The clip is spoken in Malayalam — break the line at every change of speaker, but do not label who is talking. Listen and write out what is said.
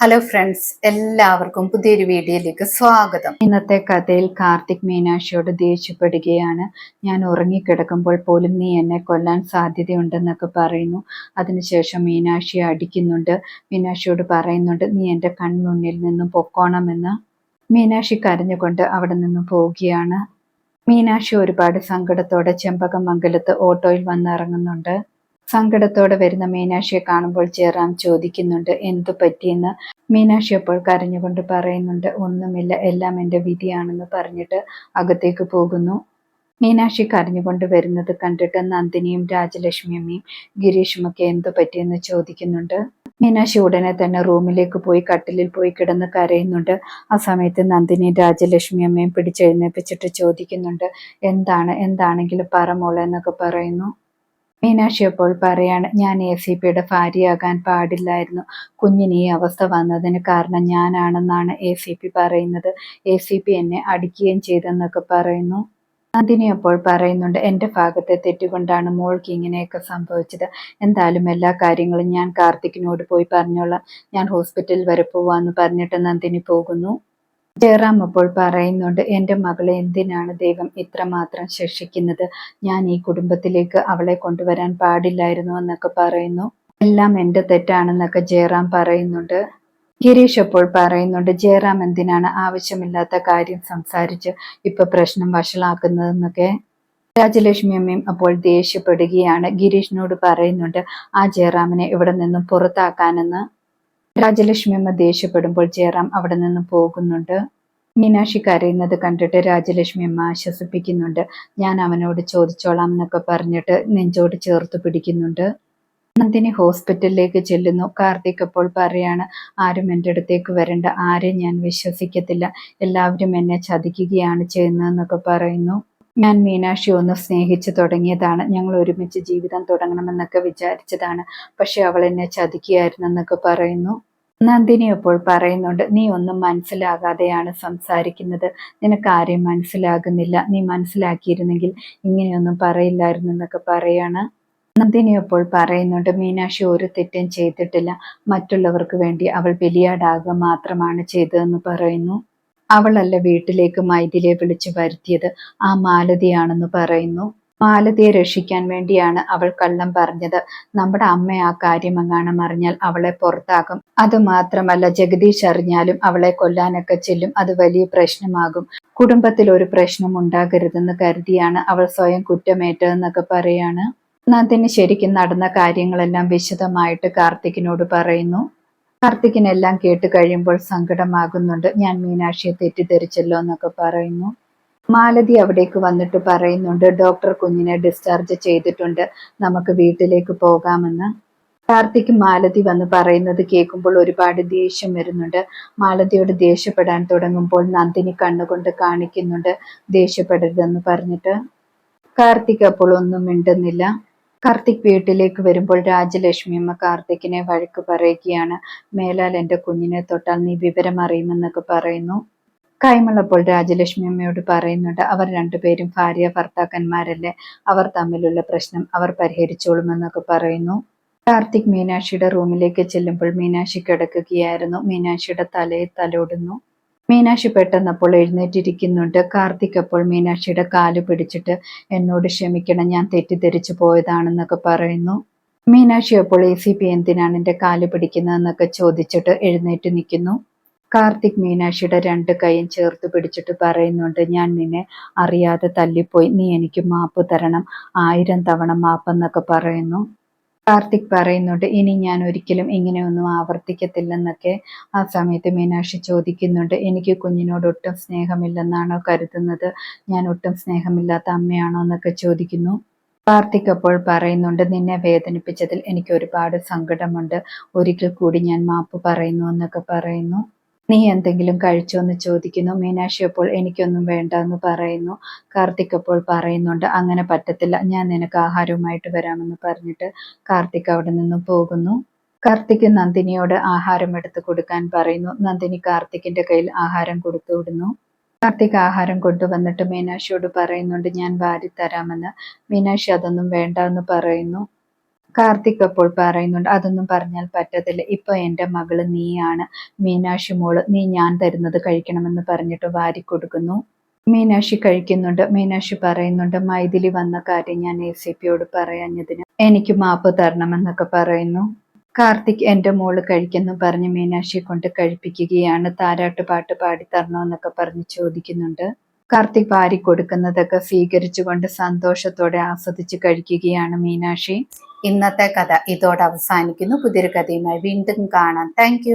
ഹലോ ഫ്രണ്ട്സ് എല്ലാവർക്കും പുതിയൊരു വീഡിയോയിലേക്ക് സ്വാഗതം.
ഇന്നത്തെ കഥയിൽ കാർത്തിക് മീനാക്ഷിയോട് ദേഷ്യപ്പെടുകയാണ്. ഞാൻ ഉറങ്ങിക്കിടക്കുമ്പോൾ പോലും നീ എന്നെ കൊല്ലാൻ സാധ്യതയുണ്ടെന്നൊക്കെ പറയുന്നു. അതിനുശേഷം മീനാക്ഷിയെ അടിക്കുന്നുണ്ട്. മീനാക്ഷിയോട് പറയുന്നുണ്ട് നീ എന്റെ കൺമുന്നിൽ നിന്നും പൊക്കോണമെന്ന്. മീനാക്ഷി കരഞ്ഞുകൊണ്ട് അവിടെ നിന്നും പോവുകയാണ്. മീനാക്ഷി ഒരുപാട് സങ്കടത്തോടെ ചെമ്പകമംഗലത്ത് ഓട്ടോയിൽ വന്നിറങ്ങുന്നുണ്ട്. സങ്കടത്തോടെ വരുന്ന മീനാക്ഷിയെ കാണുമ്പോൾ ജയറാം ചോദിക്കുന്നുണ്ട് എന്തു പറ്റിയെന്ന്? മീനാക്ഷി അപ്പോൾ കരഞ്ഞുകൊണ്ട് പറയുന്നുണ്ട് ഒന്നുമില്ല എല്ലാം എന്റെ വിധിയാണെന്ന് പറഞ്ഞിട്ട് അകത്തേക്ക് പോകുന്നു. മീനാക്ഷി കരഞ്ഞുകൊണ്ട് വരുന്നത് കണ്ടിട്ട് നന്ദിനിയും രാജലക്ഷ്മിയമ്മയും ഗിരീഷുമൊക്കെ എന്തു പറ്റിയെന്ന്? ചോദിക്കുന്നുണ്ട്. മീനാക്ഷി ഉടനെ തന്നെ റൂമിലേക്ക് പോയി കട്ടിലിൽ പോയി കിടന്ന് കരയുന്നുണ്ട്. ആ സമയത്ത് നന്ദിനി രാജലക്ഷ്മി അമ്മയും പിടിച്ചെഴുന്നേപ്പിച്ചിട്ട് ചോദിക്കുന്നുണ്ട് എന്താണ്? എന്താണെങ്കിലും പറ മോളെ എന്നൊക്കെ പറയുന്നു. മീനാക്ഷി അപ്പോൾ പറയാണ് ഞാൻ എ സി പിയുടെ ഭാര്യയാകാൻ പാടില്ലായിരുന്നു. കുഞ്ഞിന് ഈ അവസ്ഥ വന്നതിന് കാരണം ഞാനാണെന്നാണ് എ സി പി പറയുന്നത്. എ സി പി എന്നെ അടിക്കുകയും ചെയ്തെന്നൊക്കെ പറയുന്നു. നന്ദിനി അപ്പോൾ പറയുന്നുണ്ട് എന്റെ ഭാഗത്തെ തെറ്റുകൊണ്ടാണ് മോൾക്ക് ഇങ്ങനെയൊക്കെ സംഭവിച്ചത്. എന്തായാലും എല്ലാ കാര്യങ്ങളും ഞാൻ കാർത്തിക്കിനോട് പോയി പറഞ്ഞോളാം. ഞാൻ ഹോസ്പിറ്റലിൽ വരെ പോവാന്ന് പറഞ്ഞിട്ട് നന്ദിനി പോകുന്നു. ജയറാം അപ്പോൾ പറയുന്നുണ്ട് എന്റെ മകളെ എന്തിനാണ് ദൈവം ഇത്രമാത്രം ശിക്ഷിക്കുന്നത്? ഞാൻ ഈ കുടുംബത്തിലേക്ക് അവളെ കൊണ്ടുവരാൻ പാടില്ലായിരുന്നു എന്നൊക്കെ പറയുന്നു. എല്ലാം എന്റെ തെറ്റാണെന്നൊക്കെ ജയറാം പറയുന്നുണ്ട്. ഗിരീഷ് അപ്പോൾ പറയുന്നുണ്ട് ജയറാം എന്തിനാണ് ആവശ്യമില്ലാത്ത കാര്യം സംസാരിച്ച് ഇപ്പൊ പ്രശ്നം വഷളാക്കുന്നതെന്നൊക്കെ? രാജലക്ഷ്മി അമ്മയും അപ്പോൾ ദേഷ്യപ്പെടുകയാണ്. ഗിരീഷിനോട് പറയുന്നുണ്ട് ആ ജയറാമിനെ ഇവിടെ നിന്നും പുറത്താക്കാനെന്ന്? രാജലക്ഷ്മി അമ്മ ദേഷ്യപ്പെടുമ്പോൾ ജയറാം അവിടെ നിന്ന് പോകുന്നുണ്ട്. മീനാക്ഷി കരയുന്നത് കണ്ടിട്ട് രാജലക്ഷ്മി അമ്മ ആശ്വസിപ്പിക്കുന്നുണ്ട്. ഞാൻ അവനോട് ചോദിച്ചോളാം എന്നൊക്കെ പറഞ്ഞിട്ട് നെഞ്ചോട് ചേർത്ത് പിടിക്കുന്നുണ്ട്. നന്ദിനി ഹോസ്പിറ്റലിലേക്ക് ചെല്ലുന്നു. കാർത്തിക് അപ്പോൾ പറയാണ് ആരും എന്റെ അടുത്തേക്ക് വരണ്ട. ആരെയും ഞാൻ വിശ്വസിക്കത്തില്ല. എല്ലാവരും എന്നെ ചതിക്കുകയാണ് ചെയ്യുന്നതെന്നൊക്കെ പറയുന്നു. ഞാൻ മീനാക്ഷി ഒന്ന് സ്നേഹിച്ചു തുടങ്ങിയതാണ്. ഞങ്ങൾ ഒരുമിച്ച് ജീവിതം തുടങ്ങണമെന്നൊക്കെ വിചാരിച്ചതാണ്. പക്ഷെ അവൾ എന്നെ ചതിക്കുകയായിരുന്നെന്നൊക്കെ പറയുന്നു. നന്ദിനി അപ്പോൾ പറയുന്നുണ്ട് നീ ഒന്നും മനസ്സിലാകാതെയാണ് സംസാരിക്കുന്നത്. നിനക്ക് ആരെയും മനസ്സിലാകുന്നില്ല. നീ മനസ്സിലാക്കിയിരുന്നെങ്കിൽ ഇങ്ങനെയൊന്നും പറയില്ലായിരുന്നു എന്നൊക്കെ പറയാണ്. നന്ദിനി അപ്പോൾ പറയുന്നുണ്ട് മീനാക്ഷി ഒരു തെറ്റും ചെയ്തിട്ടില്ല. മറ്റുള്ളവർക്ക് വേണ്ടി അവൾ ബലിയാടാകുക മാത്രമാണ് ചെയ്തതെന്ന് പറയുന്നു. അവളല്ല വീട്ടിലേക്ക് മൈഥിലെ വിളിച്ചു വരുത്തിയത്. ആ മാലതിയാണെന്ന് പറയുന്നു. മാലതിയെ രക്ഷിക്കാൻ വേണ്ടിയാണ് അവൾ കള്ളം പറഞ്ഞത്. നമ്മുടെ അമ്മ ആ കാര്യം എങ്ങാനും അറിഞ്ഞാൽ അവളെ പുറത്താക്കും. അത് മാത്രമല്ല ജഗദീഷ് അറിഞ്ഞാലും അവളെ കൊല്ലാനൊക്കെ ചെല്ലും. അത് വലിയ പ്രശ്നമാകും. കുടുംബത്തിൽ ഒരു പ്രശ്നം ഉണ്ടാകരുതെന്ന് കരുതിയാണ് അവൾ സ്വയം കുറ്റമേറ്റതെന്നൊക്കെ പറയാണ്. നന്ദിന് ശരിക്കും നടന്ന കാര്യങ്ങളെല്ലാം വിശദമായിട്ട് കാർത്തികിനോട് പറയുന്നു. കാർത്തികിനെല്ലാം കേട്ട് കഴിയുമ്പോൾ സങ്കടമാകുന്നുണ്ട്. ഞാൻ മീനാക്ഷിയെ തെറ്റിദ്ധരിച്ചല്ലോ എന്നൊക്കെ പറയുന്നു. മാലതി അവിടേക്ക് വന്നിട്ട് പറയുന്നുണ്ട് ഡോക്ടർ കുഞ്ഞിനെ ഡിസ്ചാർജ് ചെയ്തിട്ടുണ്ട് നമുക്ക് വീട്ടിലേക്ക് പോകാമെന്ന്. കാർത്തിക് മാലതി വന്ന് പറയുന്നത് കേൾക്കുമ്പോൾ ഒരുപാട് ദേഷ്യം വരുന്നുണ്ട്. മാലതിയോട് ദേഷ്യപ്പെടാൻ തുടങ്ങുമ്പോൾ നന്ദിനി കണ്ണുകൊണ്ട് കാണിക്കുന്നുണ്ട് ദേഷ്യപ്പെടരുതെന്ന് പറഞ്ഞിട്ട്. കാർത്തിക് അപ്പോൾ ഒന്നും മിണ്ടുന്നില്ല. കാർത്തിക് വീട്ടിലേക്ക് വരുമ്പോൾ രാജലക്ഷ്മി അമ്മ കാർത്തിക്കിനെ വഴക്ക് പറയുകയാണ് മേലാൽ എന്റെ കുഞ്ഞിനെ തൊട്ടാൽ നീ വിവരം അറിയുമെന്നൊക്കെ പറയുന്നു. കൈമളപ്പോൾ രാജലക്ഷ്മി അമ്മയോട് പറയുന്നുണ്ട് അവർ രണ്ടുപേരും ഭാര്യ ഭർത്താക്കന്മാരല്ലേ? അവർ തമ്മിലുള്ള പ്രശ്നം അവർ പരിഹരിച്ചോളുമെന്നൊക്കെ പറയുന്നു. കാർത്തിക് മീനാക്ഷിയുടെ റൂമിലേക്ക് ചെല്ലുമ്പോൾ മീനാക്ഷി കിടക്കുകയായിരുന്നു. മീനാക്ഷിയുടെ തലയിൽ തലോടുന്നു. മീനാക്ഷി പെട്ടെന്നപ്പോൾ എഴുന്നേറ്റിരിക്കുന്നുണ്ട്. കാർത്തിക് അപ്പോൾ മീനാക്ഷിയുടെ കാൽ പിടിച്ചിട്ട് എന്നോട് ക്ഷമിക്കണം ഞാൻ തെറ്റിദ്ധരിച്ചു പോയതാണെന്നൊക്കെ പറയുന്നു. മീനാക്ഷി അപ്പോൾ എ സി പി എന്തിനാണ് എന്റെ കാൽ പിടിക്കുന്നതെന്നൊക്കെ ചോദിച്ചിട്ട് എഴുന്നേറ്റ് നിൽക്കുന്നു. കാർത്തിക് മീനാക്ഷിയുടെ രണ്ട് കൈയും ചേർത്ത് പിടിച്ചിട്ട് പറയുന്നുണ്ട് ഞാൻ നിന്നെ അറിയാതെ തല്ലിപ്പോയി. നീ എനിക്ക് മാപ്പ് തരണം. ആയിരം തവണ മാപ്പെന്നൊക്കെ പറയുന്നു. കാർത്തിക് പറയുന്നുണ്ട് ഇനി ഞാൻ ഒരിക്കലും ഇങ്ങനെയൊന്നും ആവർത്തിക്കത്തില്ലെന്നൊക്കെ ആ സമയത്ത് മീനാക്ഷി ചോദിക്കുന്നുണ്ട്. എനിക്ക് കുഞ്ഞിനോട് ഒട്ടും സ്നേഹമില്ലെന്നാണോ കരുതുന്നത്? ഞാൻ ഒട്ടും സ്നേഹമില്ലാത്ത അമ്മയാണോ എന്നൊക്കെ ചോദിക്കുന്നു. കാർത്തിക് അപ്പോൾ പറയുന്നുണ്ട് നിന്നെ വേദനിപ്പിച്ചതിൽ എനിക്ക് ഒരുപാട് സങ്കടമുണ്ട്. ഒരിക്കൽ കൂടി ഞാൻ മാപ്പ് പറയുന്നു എന്നൊക്കെ പറയുന്നു. നീ എന്തെങ്കിലും കഴിച്ചോ എന്ന് ചോദിക്കുന്നു. മീനാക്ഷി അപ്പോൾ എനിക്കൊന്നും വേണ്ട എന്ന് പറയുന്നു. കാർത്തിക് അപ്പോൾ പറയുന്നുണ്ട് അങ്ങനെ പറ്റത്തില്ല. ഞാൻ നിനക്ക് ആഹാരവുമായിട്ട് വരാമെന്ന് പറഞ്ഞിട്ട് കാർത്തിക് അവിടെ നിന്ന് പോകുന്നു. കാർത്തിക് നന്ദിനിയോട് ആഹാരം എടുത്തു കൊടുക്കാൻ പറയുന്നു. നന്ദിനി കാർത്തിക്കിന്റെ കയ്യിൽ ആഹാരം കൊടുത്തു വിടുന്നു. കാർത്തിക് ആഹാരം കൊണ്ടുവന്നിട്ട് മീനാക്ഷിയോട് പറയുന്നുണ്ട് ഞാൻ വാരി തരാമെന്ന് മീനാക്ഷി അതൊന്നും വേണ്ട എന്ന് പറയുന്നു. കാർത്തിക് അപ്പോൾ പറയുന്നുണ്ട് അതൊന്നും പറഞ്ഞാൽ പറ്റത്തില്ല. ഇപ്പൊ എന്റെ മകൾ നീയാണ്. മീനാക്ഷി മോൾ നീ ഞാൻ തരുന്നത് കഴിക്കണമെന്ന് പറഞ്ഞിട്ട് വാരി കൊടുക്കുന്നു. മീനാക്ഷി കഴിക്കുന്നുണ്ട്. മീനാക്ഷി പറയുന്നുണ്ട് മൈഥിലി വന്ന കാര്യം ഞാൻ എ സി പിയോട് പറയാഞ്ഞതിന് എനിക്ക് മാപ്പ് തരണമെന്നൊക്കെ പറയുന്നു. കാർത്തിക് എന്റെ മോൾ കഴിക്കുന്നു പറഞ്ഞ് മീനാക്ഷിയെ കൊണ്ട് കഴിപ്പിക്കുകയാണ്. താരാട്ട് പാട്ട് പാടി തരണമെന്നൊക്കെ പറഞ്ഞ് ചോദിക്കുന്നുണ്ട്. കാർത്തിക് കൊടുക്കുന്നതൊക്കെ സ്വീകരിച്ചുകൊണ്ട് സന്തോഷത്തോടെ ആസ്വദിച്ച് കഴിക്കുകയാണ് മീനാക്ഷി.
ഇന്നത്തെ കഥ ഇതോടെ അവസാനിക്കുന്നു. പുതിയൊരു കഥയുമായി വീണ്ടും കാണാം. താങ്ക്